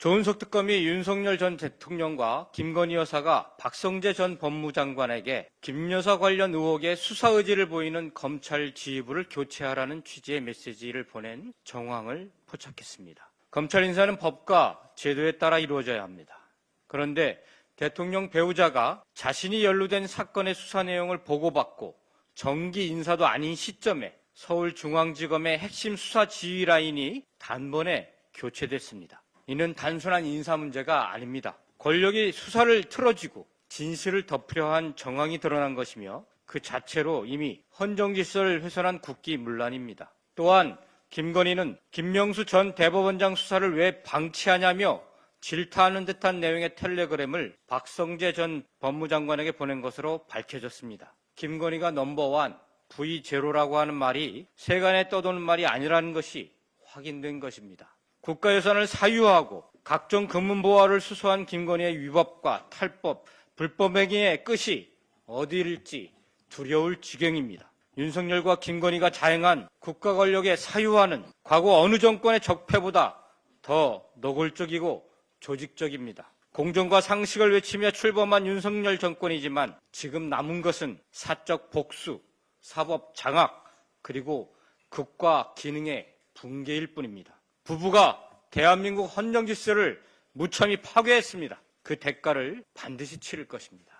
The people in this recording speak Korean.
조은석 특검이 윤석열 전 대통령과 김건희 여사가 박성재 전 법무장관에게 김 여사 관련 의혹에 수사 의지를 보이는 검찰 지휘부를 교체하라는 취지의 메시지를 보낸 정황을 포착했습니다. 검찰 인사는 법과 제도에 따라 이루어져야 합니다. 그런데 대통령 배우자가 자신이 연루된 사건의 수사 내용을 보고받고 정기 인사도 아닌 시점에 서울중앙지검의 핵심 수사 지휘 라인이 단번에 교체됐습니다. 이는 단순한 인사 문제가 아닙니다. 권력이 수사를 틀어쥐고 진실을 덮으려 한 정황이 드러난 것이며 그 자체로 이미 헌정질서를 훼손한 국기 문란입니다. 또한 김건희는 김명수 전 대법원장 수사를 왜 방치하냐며 질타하는 듯한 내용의 텔레그램을 박성재 전 법무장관에게 보낸 것으로 밝혀졌습니다. 김건희가 넘버원 V0라고 하는 말이 세간에 떠도는 말이 아니라는 것이 확인된 것입니다. 국가 예산을 사유하고 각종 금문보화를 수수한 김건희의 위법과 탈법, 불법 행위의 끝이 어디일지 두려울 지경입니다. 윤석열과 김건희가 자행한 국가 권력의 사유화는 과거 어느 정권의 적폐보다 더 노골적이고 조직적입니다. 공정과 상식을 외치며 출범한 윤석열 정권이지만 지금 남은 것은 사적 복수, 사법 장악, 그리고 국가 기능의 붕괴일 뿐입니다. 부부가 대한민국 헌정 질서를 무참히 파괴했습니다. 그 대가를 반드시 치를 것입니다.